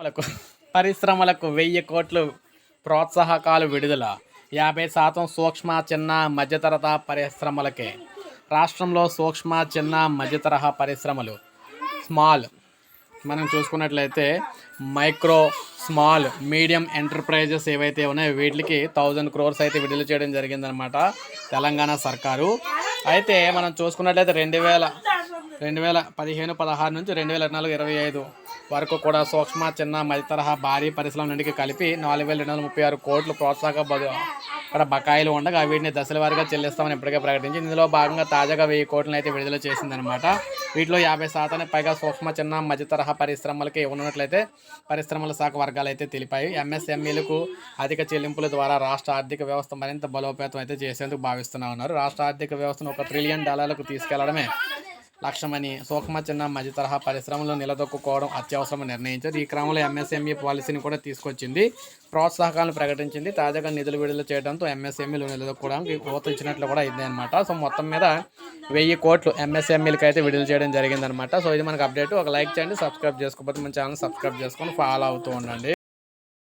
పరిశ్రమలకు పరిశ్రమలకు వెయ్యి కోట్లు ప్రోత్సాహకాలు విడుదల. యాభై శాతం సూక్ష్మ చిన్న మధ్యతరహా పరిశ్రమలకే. రాష్ట్రంలో సూక్ష్మ చిన్న మధ్యతరహా పరిశ్రమలు స్మాల్. మనం చూసుకున్నట్లయితే మైక్రో స్మాల్ మీడియం ఎంటర్ప్రైజెస్ ఏవైతే ఉన్నాయో వీటికి థౌజండ్ క్రోర్స్ అయితే విడుదల చేయడం జరిగిందనమాట తెలంగాణ సర్కారు. అయితే మనం చూసుకున్నట్లయితే రెండు వేల రెండు వేల పదిహేను పదహారు నుంచి రెండు వేల నాలుగు ఇరవై ఐదు వరకు కూడా సూక్ష్మ చిన్న మధ్య తరహా భారీ పరిశ్రమల నుండి కలిపి నాలుగు వేల రెండు వందల ముప్పై ఆరు కోట్లు ప్రోత్సాహక అక్కడ బకాయిలు ఉండగా వీటిని దశల వారీగా చెల్లిస్తామని ఇప్పటికే ప్రకటించి ఇందులో భాగంగా తాజాగా వెయ్యి కోట్లను అయితే విడుదల చేసిందనమాట వీటిలో యాభై శాతానికి పైగా సూక్ష్మ చిన్న మధ్య తరహా పరిశ్రమలకి ఉన్నట్లయితే పరిశ్రమల శాఖ వర్గాలు అయితే తెలిపాయి. ఎంఎస్ఎంఈలకు అధిక చెల్లింపుల ద్వారా రాష్ట్ర ఆర్థిక వ్యవస్థ మరింత బలోపేతం అయితే చేసేందుకు భావిస్తున్నా ఉన్నారు రాష్ట్ర ఆర్థిక వ్యవస్థను ఒక ట్రిలియన్ డాలర్లకు తీసుకెళ్ళడమే లక్ష్యమని సూక్ష్మ చిన్న మధ్య తరహా పరిశ్రమలు నిలదొక్కుకోవడం అత్యవసరం నిర్ణయించారు. ఈ క్రమంలో ఎంఎస్ఎంఈ పాలసీని కూడా తీసుకొచ్చింది. ప్రోత్సాహకాలను ప్రకటించింది. తాజాగా నిధులు విడుదల చేయడంతో ఎంఎస్ఎంఈలు నిలదొక్కుకోవడానికి ఊత ఇచ్చినట్లు కూడా అయింది అనమాట సో మొత్తం మీద వెయ్యి కోట్లు ఎంఎస్ఎంఈలకి అయితే విడుదల చేయడం జరిగిందనమాట సో ఇది మనకు అప్డేట్. ఒక లైక్ చేయండి సబ్స్క్రైబ్ చేసుకోకపోతే మన ఛానల్ సబ్స్క్రైబ్ చేసుకొని ఫాలో అవుతూ ఉండండి.